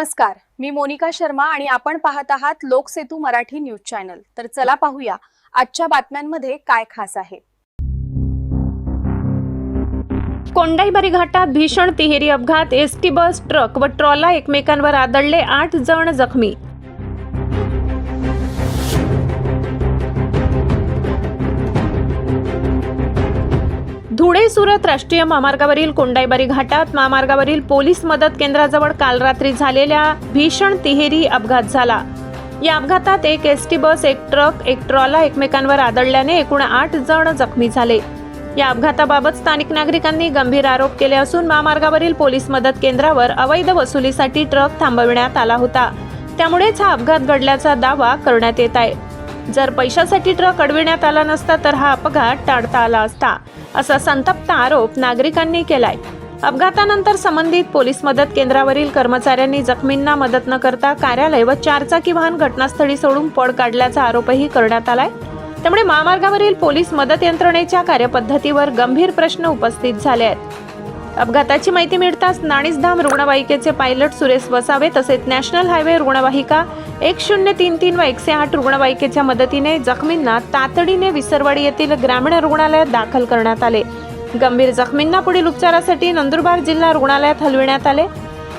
नमस्कार मी मोनिका शर्मा आणि आपण पाहत आहात लोकसेतू मराठी न्यूज चॅनल. तर चला पाहूया आजच्या बातम्यांमध्ये काय खास आहे. कोंडाईबारी घाटात भीषण तिहेरी अपघात एसटी बस ट्रक व ट्रॉला एकमेकांवर आदळले आठ जण जखमी. धुळे सुरत राष्ट्रीय महामार्गावरील कोंडाईबारी घाटात महामार्गावरील पोलीस मदत केंद्राजवळ काल रात्री झालेल्या भीषण तिहेरी अपघात झाला. या अपघातात एक एस टी बस एक ट्रक एक ट्रॉला एकमेकांवर आदळल्याने एकूण आठ जण जखमी झाले. या अपघाताबाबत स्थानिक नागरिकांनी गंभीर आरोप केले असून महामार्गावरील पोलीस मदत केंद्रावर अवैध वसुलीसाठी ट्रक थांबविण्यात आला होता. त्यामुळेच हा अपघात घडल्याचा दावा करण्यात येत आहे. जर पैशासाठी ट्रक अडविण्यात आला नसता तर हा अपघात टाळता आला असता असा संतप्त आरोप नागरिकांनी केलाय. अपघातानंतर संबंधित पोलीस मदत केंद्रावरील कर्मचाऱ्यांनी जखमींना मदत न करता कार्यालय व चारचाकी वाहन घटनास्थळी सोडून पळ काढल्याचा आरोपही करण्यात आलाय. त्यामुळे महामार्गावरील पोलीस मदत यंत्रणेच्या कार्यपद्धतीवर गंभीर प्रश्न उपस्थित झाले आहेत. अपघाताची माहिती मिळताच नाणीसधाम रुग्णवाहिकेचे पायलट सुरेश वसावे तसेच नॅशनल हायवे रुग्णवाहिका एक शून्य तीन तीन व एकशे आठ रुग्णवाहिकेच्या मदतीने जखमींना तातडीने विसरवाडी येथील ग्रामीण रुग्णालयात दाखल करण्यात आले. गंभीर जखमींना पुढील उपचारासाठी नंदुरबार जिल्हा रुग्णालयात हलविण्यात आले.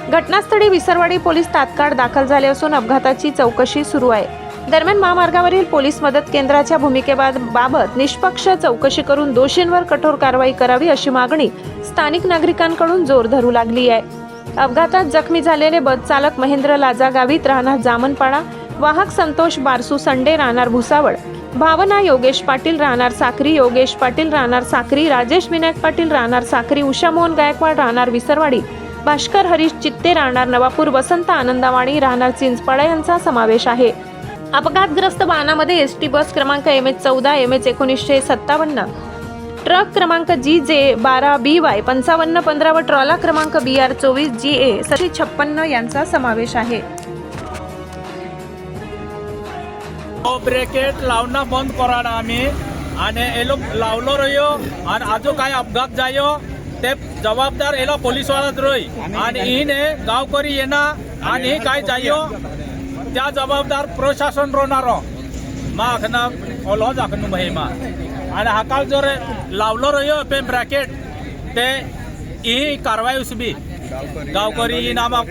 घटनास्थळी विसरवाडी पोलीस तात्काळ दाखल झाले असून अपघाताची चौकशी सुरू आहे. दरम्यान महामार्गावरील पोलीस मदत केंद्राच्या भूमिकेबाबत निष्पक्ष चौकशी करून दोषींवर कठोर कारवाई करावी अशी मागणी स्थानिक नागरिकांकडून जोर धरू लागली आहे. अपघातात जखमी झालेले बस चालक महेंद्र लाजा गावित राहणार जामनपाडा वाहक संतोष बारसू संडे राहणार भुसावळ भावना योगेश पाटील राहणार साखरी योगेश पाटील राहणार साखरी राजेश विनायक पाटील राहणार साखरी उषा मोहन गायकवाड राहणार विसरवाडी भास्कर हरीश चित्ते राहणार नवापूर वसंत आनंदवाणी राहणार चिंचपाडा यांचा समावेश आहे. अपघातग्रस्त वाहनामध्ये एस टी बस क्रमांक एम एच चौदा एम एच एकोणीसशे सत्तावन्न ट्रक क्रमांक जी जे बारा बी वाय पंचावन्न पंधरा व ट्रॉला क्रमांक बी आर चोवीस जी ए सशे छप्पन्न यांचा समावेश आहे. तो ब्रेकेट लावणं बंद करा आम्ही. आणि एलो लावलो रह्यो आणि आजो काय अपघात जायो ते जबाबदार एलो पोलीस रोई रोय आणि हिने गावकरी येणार आणि काय जायो त्या जबाबदार प्रशासन रोनारो मा आखना ओलो भाई महिमा. आणि हाका जर लावलो रयो पे ब्रॅकेट ते ही कारवाई उसबी. गावकरी ही नामा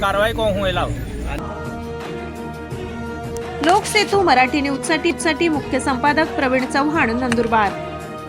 कारवाई को हुए लाव? लोकसेतू मराठी न्यूजसाठी साठी मुख्य संपादक प्रवीण चव्हाण नंदुरबार.